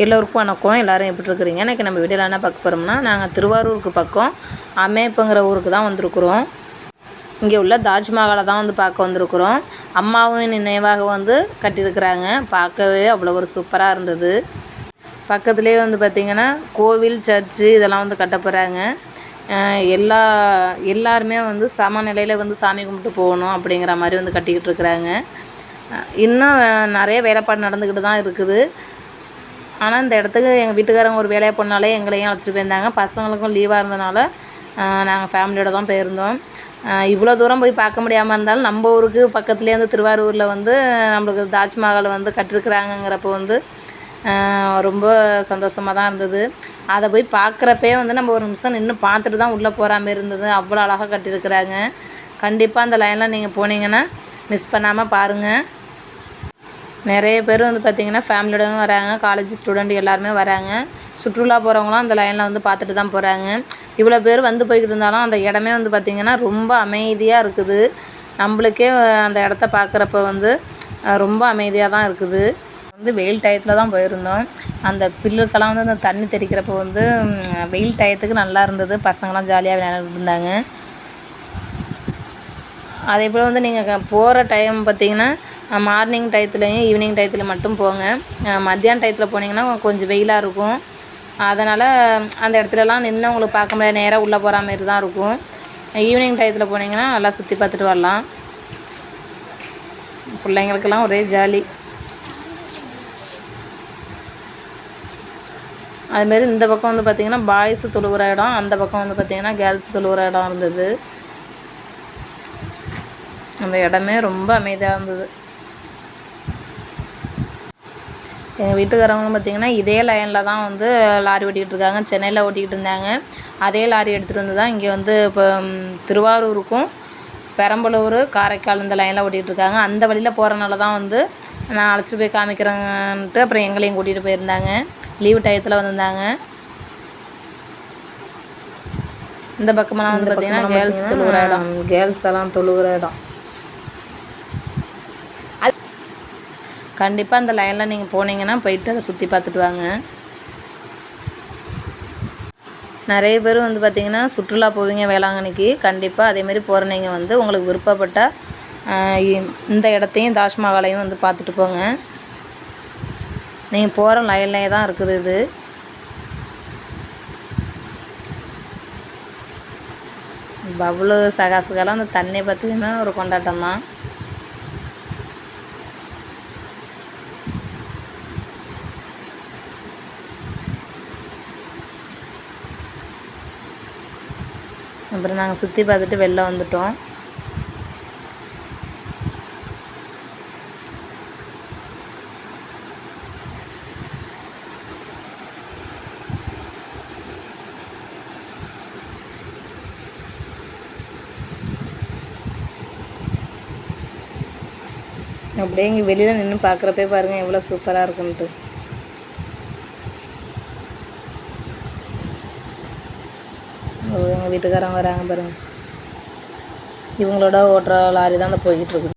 எல்லோருக்கும் வணக்கம். எல்லோரும் எப்படி இருக்கிறீங்க? இன்றைக்கி நம்ம வீடியோவில் என்ன பார்க்க போகிறோம்னா நாங்கள் திருவாரூருக்கு பக்கம் அமேப்புங்கிற ஊருக்கு தான் வந்திருக்குறோம். இங்கே உள்ள தாஜ்மஹாலை தான் வந்து பார்க்க வந்திருக்குறோம். அம்மாவும் நினைவாக வந்து கட்டியிருக்கிறாங்க. பார்க்கவே அவ்வளோ ஒரு சூப்பராக இருந்தது. பக்கத்துலேயே வந்து பார்த்திங்கன்னா கோவில் சர்ச்சு இதெல்லாம் வந்து கட்ட போகிறாங்க எல்லா எல்லாருமே வந்து சம நிலையில் வந்து சாமி கும்பிட்டு போகணும் அப்படிங்கிற மாதிரி வந்து கட்டிக்கிட்டு இருக்கிறாங்க. இன்னும் நிறைய வேலைப்பாடு நடந்துக்கிட்டு தான் இருக்குது. ஆனால் இந்த இடத்துக்கு எங்கள் வீட்டுக்காரங்க ஒரு வேலையை போனாலே எங்களையும் அழைச்சிட்டு போயிருந்தாங்க. பசங்களுக்கும் லீவாக இருந்தனால நாங்கள் ஃபேமிலியோட தான் போயிருந்தோம். இவ்வளோ தூரம் போய் பார்க்க முடியாமல் இருந்தாலும் நம்ம ஊருக்கு பக்கத்துலேருந்து திருவாரூரில் வந்து நம்மளுக்கு தாஜ்மஹால் வந்து கட்டிருக்கிறாங்கங்கிறப்போ வந்து ரொம்ப சந்தோஷமாக தான் இருந்தது. அதை போய் பார்க்குறப்பே வந்து நம்ம ஒரு நிமிஷம் நின்று பார்த்துட்டு தான் உள்ளே போகிற மாதிரி இருந்தது. அவ்வளோ அழகாக கட்டியிருக்கிறாங்க. கண்டிப்பாக அந்த லைனில் நீங்கள் போனீங்கன்னா மிஸ் பண்ணாமல் பாருங்கள் நிறைய பேர் வந்து பார்த்திங்கன்னா ஃபேமிலியோடவும் வராங்க காலேஜ் ஸ்டூடெண்ட் எல்லாருமே வராங்க. சுற்றுலா போகிறவங்களாம் அந்த லைனில் வந்து பார்த்துட்டு தான் போகிறாங்க இவ்வளோ பேர் வந்து போய்கிட்டு இருந்தாலும் அந்த இடமே வந்து பார்த்திங்கன்னா ரொம்ப அமைதியாக இருக்குது. நம்மளுக்கே அந்த இடத்த பார்க்குறப்ப வந்து ரொம்ப அமைதியாக தான் இருக்குது. வந்து வெயில் டயத்தில் தான் போயிருந்தோம். அந்த பில்லுக்கெல்லாம் வந்து அந்த தண்ணி தெளிக்கிறப்போ வந்து வெயில் டயத்துக்கு நல்லா இருந்தது. பசங்களாம் ஜாலியாக விளையாண்டுட்டு இருந்தாங்க. அதே போல் வந்து நீங்கள் போகிற டைம் பார்த்திங்கன்னா மார்னிங் டயத்துலையும் ஈவினிங் டயத்தில் மட்டும் போங்க. மத்தியான டயத்தில் போனீங்கன்னா கொஞ்சம் வெயிலாக இருக்கும். அதனால் அந்த இடத்துலலாம் நின்று உங்களுக்கு பார்க்க முடியாது. நேராக உள்ளே போகிற மாரி தான் இருக்கும். ஈவினிங் டயத்தில் போனீங்கன்னா நல்லா சுற்றி பார்த்துட்டு வரலாம். பிள்ளைங்களுக்கெல்லாம் ஒரே ஜாலி. அதுமாரி இந்த பக்கம் வந்து பார்த்திங்கன்னா பாய்ஸ் தொழுகிற இடம். அந்த பக்கம் வந்து பார்த்திங்கன்னா கேர்ள்ஸ் தொழுகிற இடம் இருந்தது. அந்த இடமே ரொம்ப அமைதியாக இருந்தது. எங்கள் வீட்டுக்காரவங்களும் பார்த்திங்கன்னா இதே லைனில் தான் வந்து லாரி ஓட்டிக்கிட்டு இருக்காங்க. சென்னையில் ஓட்டிக்கிட்டு இருந்தாங்க. அதே லாரி எடுத்துகிட்டு வந்து தான் இங்கே வந்து இப்போ திருவாரூருக்கும் பெரம்பலூர் காரைக்கால் இந்த லைனில் ஓட்டிகிட்டு இருக்காங்க. அந்த வழியில் போகிறனால தான் வந்து நான் அழைச்சிட்டு போய் காமிக்கிறேன்ட்டு அப்புறம் எங்களையும் கூட்டிகிட்டு போயிருந்தாங்க. லீவு டயத்தில் வந்திருந்தாங்க. இந்த பக்கமெல்லாம் வந்து பார்த்திங்கன்னா கேர்ள்ஸ் தொழுகிற இடம். கேர்ள்ஸ் எல்லாம் தொழுகிற இடம். கண்டிப்பாக அந்த லைனில் நீங்கள் போனீங்கன்னா போயிட்டு அதை சுற்றி பார்த்துட்டு வாங்க. நிறைய பேர் வந்து பார்த்திங்கன்னா சுற்றுலா போவீங்க வேளாங்கண்ணிக்கு. கண்டிப்பாக அதேமாரி போகிற நீங்கள் வந்து உங்களுக்கு விருப்பப்பட்டால் இந்த இடத்தையும் தாஜ்மஹாலையும் வந்து பார்த்துட்டு போங்க. நீங்கள் போகிற லைன்லேயே தான் இருக்குது இது. பபுளு சகாசுகெல்லாம் அந்த தண்ணியை பார்த்திங்கன்னா ஒரு கொண்டாட்டம் தான் அப்புறம் நாங்கள் சுற்றி பார்த்துட்டு வெளில வந்துட்டோம். அப்படியே இங்கே வெளியில் நின்று பார்க்குறப்பே பாருங்கள் எவ்வளோ சூப்பராக இருக்குன்ட்டு. இவங்க வீட்டுக்காரங்க வராங்க பாருங்கள் இவங்களோட ஓட்டுற லாரி தான் அந்த போய்கிட்டு இருக்குது.